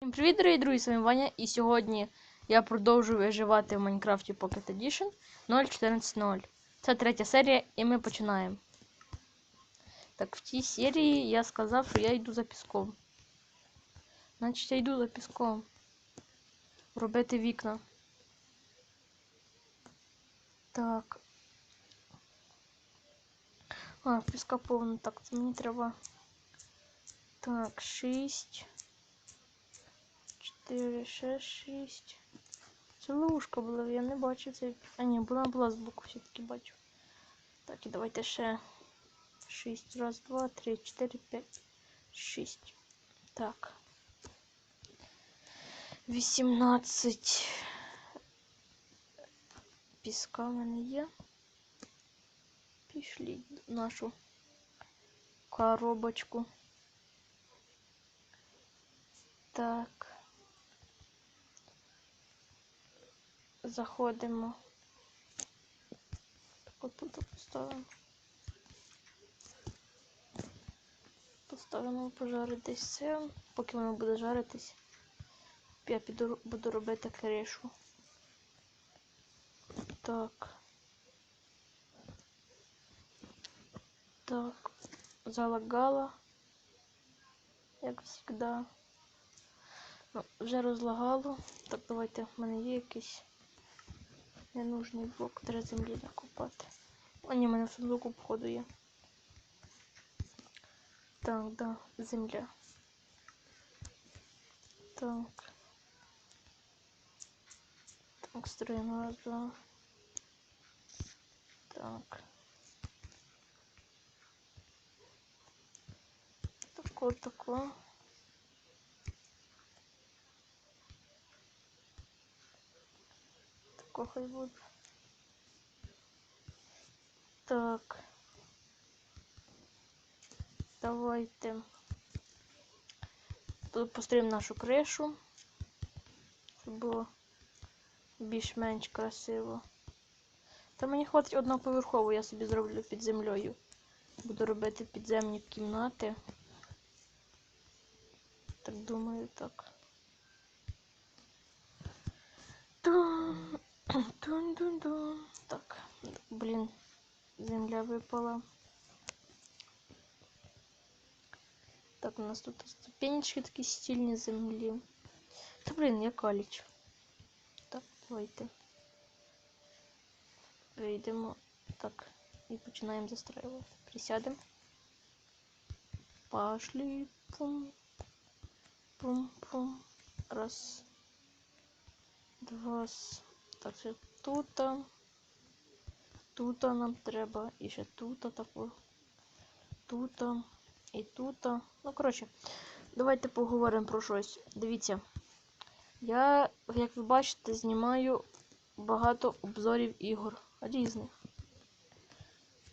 Всім привіт, дорогі друзі, з вами Ваня, і сьогодні я продовжую виживати в Майнкрафті Pocket Edition 0.14.0. Це третя серія, і ми починаємо. Так, в цій серії я сказав, що я йду за піском. Значить, я йду за піском. Робити вікна. Так. А, піска повно. Так, це мені треба. Так, 6. 4, 6, 6. Це ловушка була, я не бачу це. А ні, вона була з боку, все-таки бачу. Так, і давайте ще 6. Раз, два, три, 4, 5, 6. Так. 18. Піска в мене є. Пішліть в нашу коробочку. Так. Заходимо. Так отут поставимо. Поставимо пожаритись це. Поки воно буде жаритись, я піду буду робити кришу. Так. Так. Залагала. Як завжди. Ну, вже розлагало. Так, давайте в мене є якийсь ненужний блок. Треба землі накопати. О, ні, в мене в сундуку, походу, є. Так, да, земля. Так. Так, строим раз, два. Так. Тако, тако. Тако хай. Так. Давайте. Тут построїмо нашу кришу, щоб було більш-менш красиво. Та мені хватить одноповерхову, я собі зроблю під землею. Буду робити підземні кімнати. Так думаю, так. Тун. Так, блін, земля випала. Так, у нас тут ступенечки такі стільні землі. Та блін, я каліч. Так, давайте. Вийдемо. Так, і починаємо застраювати. Присядемо. Пошли. Пум. Пум-пум. Раз. Два. Так, ще тут. Тут нам треба. І ще тут тако. Тут. І тут. Ну, коротше, давайте поговоримо про щось. Дивіться. Я, як ви бачите, знімаю багато обзорів ігор різних.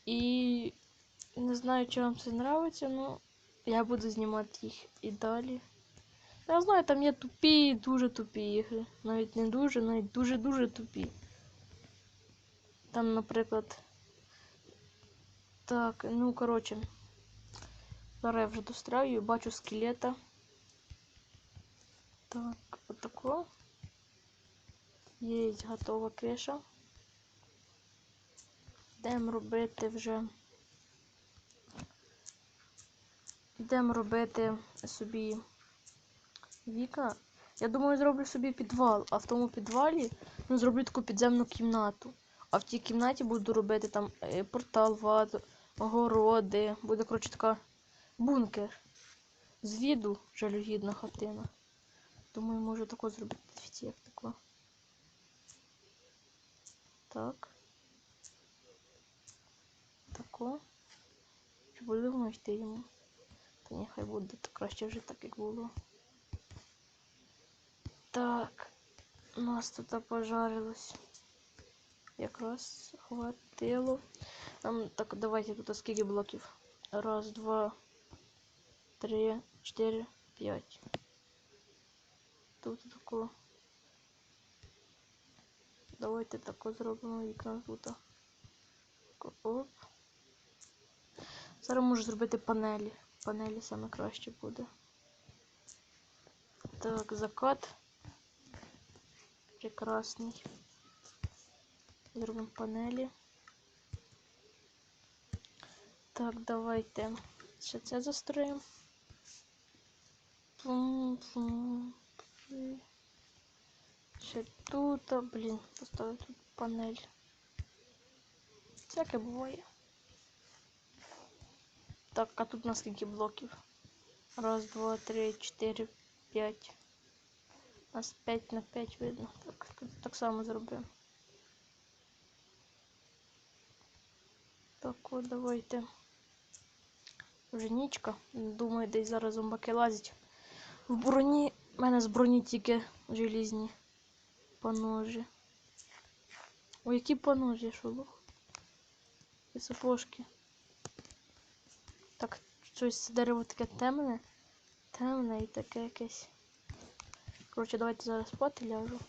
І не знаю, чи вам це подобається, але я буду знімати їх і далі. Я знаю, там є тупі, дуже тупі ігри. Навіть не дуже, навіть дуже-дуже тупі. Там, наприклад. Так, ну коротше. Зараз я вже достраю, бачу скелета. Так, отако. Є готова криша. Йдемо робити вже. Йдемо робити собі вікна. Я думаю, зроблю собі підвал, а в тому підвалі ну, зроблю таку підземну кімнату. А в тій кімнаті буду робити там е, портал, вазу, огороди. Буде, коротше, така бункер. З віду жалюгідна хатина. Думаю, можу тако зробити дивіться, як тако. Так. Тако. Чи будемо йти йому? Та нехай буде то краще вже так, як було. Так. У нас тут пожарилось. Якраз хватило. Так, давайте тут скільки блоків. Раз, два, три, чотири, п'ять. Тут тако. Давайте тако зробимо вікна тут. Оп. Зараз можу зробити панелі. Панелі саме краще буде. Так, закат. Прекрасний. Зробимо панелі. Так, давайте ще це застроїмо. Ще тут, а, блін, поставив тут панель. Всяке буває. Так, а тут на скільки блоків? Раз, два, три, чотири, п'ять. У нас 5 на 5 видно. Так, так само зробимо. Так, от давайте. Вже нічка. Думаю, десь зараз зомбаки лазять. В броні. У мене з броні тільки желізні поножі. Ой, які поножі, що лух? І сапожки. Так, щось це дерево таке темне. Темне і таке якесь. Коротше, давайте зараз спати ляжу.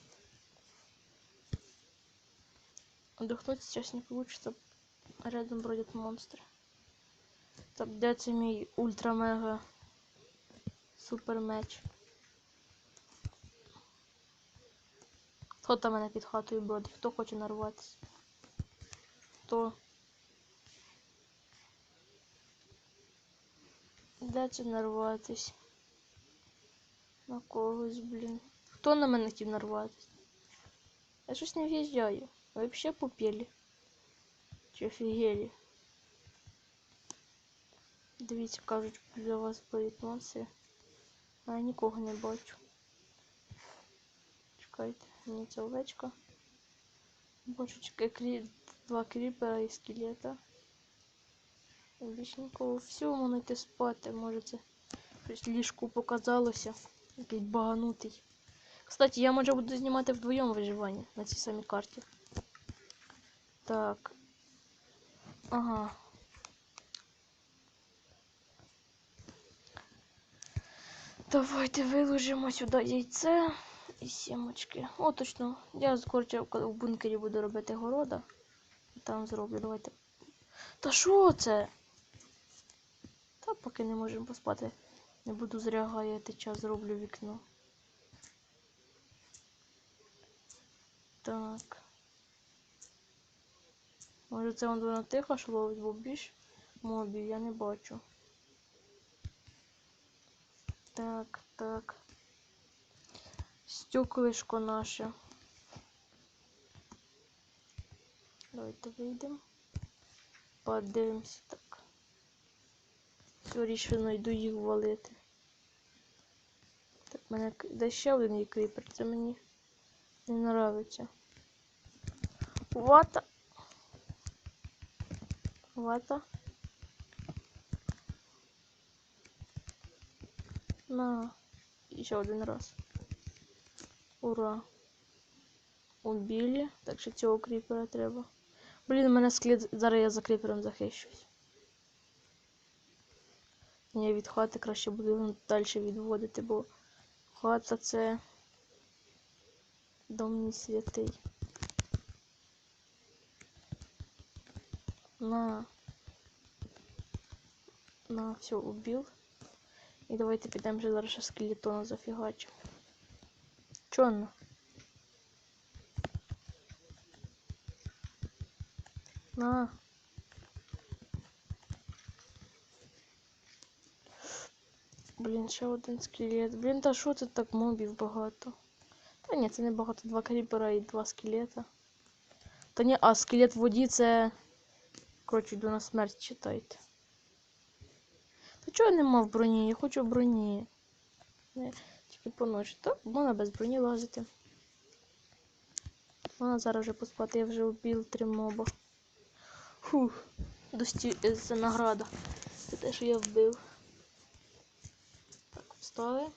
Отдохнуть сейчас не получится. Рядом бродят монстры. Так, де мій ультра-мега супер меч? Хто там мене під хатою бродить? Хто хоче нарватися? Хто? Де це нарватись? На когось, блін. Хто на мене хотів нарватись? Я щось не в'їжджаю. Взагалі попєлі? Чи офігелі? Дивіться, кажуть, для вас монстри. А я нікого не бачу. Чекайте, мені ця овечка. Бачу, чекай, крі... два кріпера і скелета. Більш нікого. Все, можна йти спати. Може це щось ліжку показалося. Якийсь баганутий. Кстати, я може буду знімати вдвоєм виживання на цій самій карті. Так. Ага. Давайте виложимо сюди яйце і сімочки. О, точно. Я скорче в бункері буду робити города. Там зроблю. Давайте. Та що це? Та поки не можемо поспати. Не буду зря гаяти час, зроблю вікно. Так. Може це воно тихо що ловить, бо більш мобів я не бачу. Так, так. Стеклишко наше. Давайте вийдемо. Подивимося так. Все рішено йду їх валити. Мене де ще один є кріпер, це мені не нравиться. Вата. Вата. На. І ще один раз. Ура. Убили. Так що цього кріпера треба. Блін, мене склід. Зараз я за кріпером захищусь. Я від хати краще буду далі відводити, бо хата це дом не святий. На. На, все, убил. І давайте підемо вже зараз скелетона зафігачимо. Чо на? Блін, ще один скелет. Блін, та що це так мобів багато? Та ні, це не багато. Два кріпера і два скелета. Та ні, а скелет в воді це. Коротше, йду на смерть читайте. Та чого нема в броні? Я хочу броні. Не, тільки по ночі. Та можна без броні лазити. Можна зараз вже поспати, я вже вбив три моба. Фух, дості... це награда. Це те, що я вбив. Так, встали.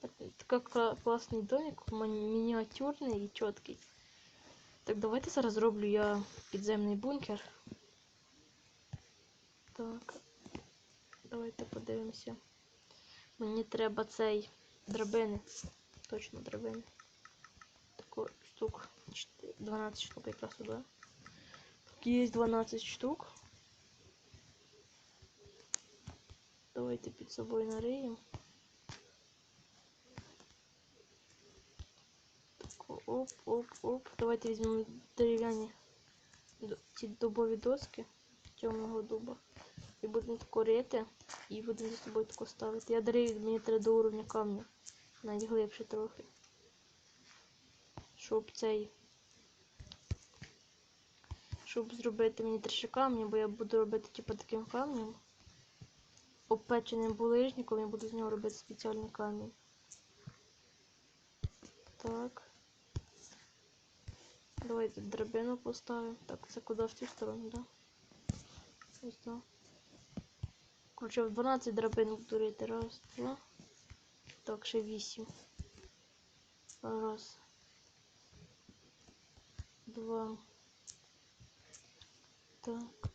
Так, такий кла- класний домик, ма- мініатюрний і чіткий. Так, давайте зараз зроблю я підземний бункер. Так. Давайте подивимося. Мені треба цей драбини. Точно драбини. Тако штук. чт- 12 штук якраз сюди. Так, є 12 штук. Давайте під собою нариємо. Оп, оп, оп. Давайте візьмемо дерев'яні ці дубові доски темного дуба. І будемо корити і будемо за собою тако ставити. Я дерев'я мені треба до уровня камня. Навіть глибше трохи. Щоб цей. Щоб зробити мені трішки камня, бо я буду робити типу таким камнем. Обпеченим булижником я буду з нього робити спеціальний камінь. Так. Давайте драбину поставимо. Так, це куди в цю сторону, да? Ось так. Короче, в 12 драбин буду рити. Раз, два. Так, ще 8. Раз. Два. Так.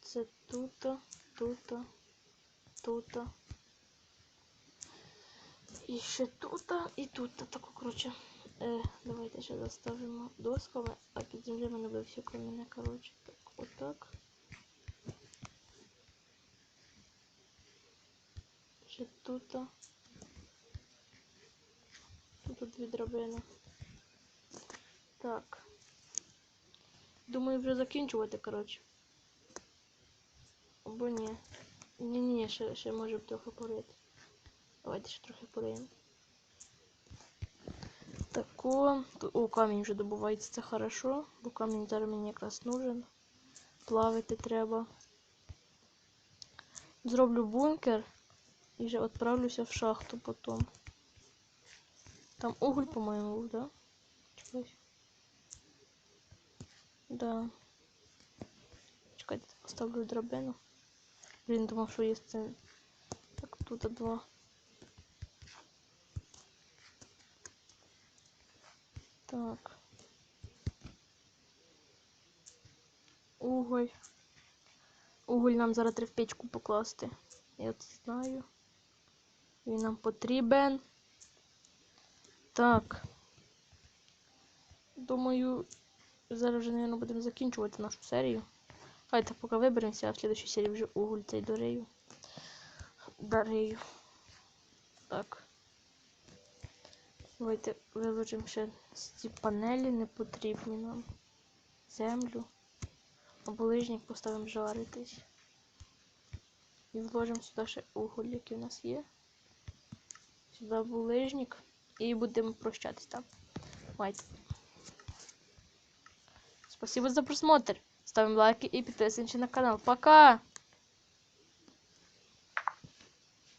Це тут, тут, тут. І ще тут, і тут. Так, коротше. Е, давайте ще заставимо досками, а під землею мене буде все кам'яне, коротше. Так, отак. Ще тут. Тут дві драбини. Так. Думаю, вже закінчувати, коротше. Або ні. Ні-ні, ще, ще може трохи порити. Давайте ще трохи пориємо. Тако. О, камінь вже добувається, це хорошо, бо камінь зараз мені якраз нужен. Плавити треба. Зроблю бункер і вже відправлюся в шахту потім. Там уголь, по-моєму, був, да? Чогось. Да. Чекайте, поставлю драбину. Блін, думав, що є це. Так, тут два. Так. Уголь. Уголь нам зараз треба в печку покласти. Я це знаю. Він нам потрібен. Так. Думаю, зараз вже, мабуть, будемо закінчувати нашу серію. Хайте поки виберемося, а в слідчій серії вже уголь цей дорею. Так. Давайте виложимо ще ці панелі не потрібні нам. Землю. А поставимо жаритись. І вложимо сюди ще уголь, який у нас є. Сюди булижник. І будемо прощатись там. Давайте. Спасибо за просмотр. Ставим лайки и подписываемся на канал. Пока!